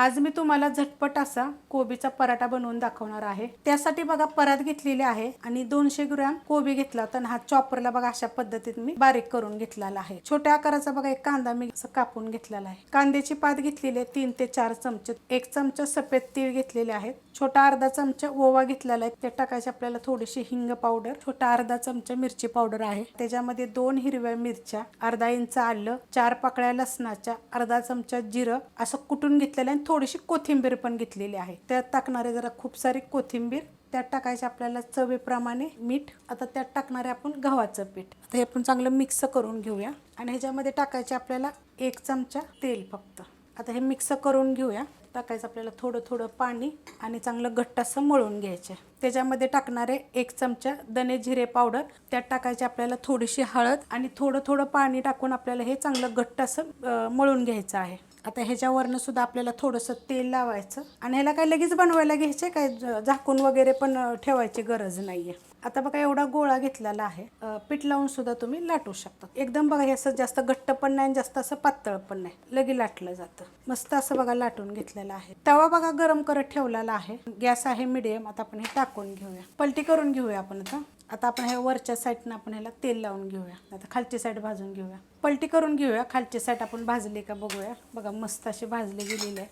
आज मी तुम्हाला झटपट असा कोबीचा पराठा बनवून दाखवणार आहे. त्यासाठी बघा परात घेतलेली आहे आणि दोनशे ग्रॅम कोबी घेतला होता हा चॉपरला बघा अशा पद्धतीत मी बारीक करून घेतलेला आहे. छोट्या आकाराचा बघा एक कांदा मी कापून घेतलेला आहे. कांद्याची पात घेतलेली आहे तीन ते चार चमचे. एक चमचा सफेद तीळ घेतलेले आहेत. छोटा अर्धा चमचा ओवा घेतलेला आहे. ते टाकायचे आपल्याला थोडीशी हिंग पावडर. छोटा अर्धा चमचा मिरची पावडर आहे. त्याच्यामध्ये दोन हिरव्या मिरच्या अर्धा इंच आलं चार पाकळ्या लसणाच्या अर्धा चमचा जिरं असं कुटून घेतलेलं आहे थोडीशी कोथिंबीर पण घेतलेली आहे. त्यात टाकणारे जरा खूप सारी कोथिंबीर त्यात टाकायचे आपल्याला चवीप्रमाणे मीठ. आता त्यात टाकणारे आपण गव्हाचं पीठ. आता हे आपण चांगलं मिक्स करून घेऊया. आणि ह्याच्यामध्ये टाकायचे आपल्याला एक चमचा तेल फक्त. आता हे मिक्स करून घेऊया. टाकायचं आपल्याला थोडं थोडं पाणी आणि चांगलं घट्ट असं मळून घ्यायचे. त्याच्यामध्ये टाकणारे एक चमचा दणे जिरे पावडर त्यात टाकायचे आपल्याला थोडीशी हळद आणि थोडं थोडं पाणी टाकून आपल्याला हे चांगलं घट्ट असं मळून घ्यायचं आहे. आता ह्याच्यावरनं सुद्धा आपल्याला थोडंसं तेल लावायचं. आणि ह्याला काय लगेच बनवायला घ्यायचे काय? झाकून वगैरे पण ठेवायची गरज नाही आहे आता बघा एवढा गोळा घेतलेला आहे. पीठ लावून सुद्धा तुम्ही लाटू शकता. एकदम बघा हे असं जास्त घट्ट पण नाही आणि जास्त असं पातळ पण नाही. लगे लाटलं जातं. मस्त असं बघा लाटून घेतलेलं आहे. तवा बघा गरम करत ठेवलेला आहे. गॅस आहे मिडियम आता आपण हे टाकून घेऊया. पलटी करून घेऊया आपण आता. आता आपण हे वरच्या साईडनं आपण ह्याला तेल लावून घेऊया. आता खालची साईड भाजून घेऊया. पलटी करून घेऊया. खालची साईड आपण भाजली का बघूया. बघा मस्त अशी भाजली गेलेली आहे.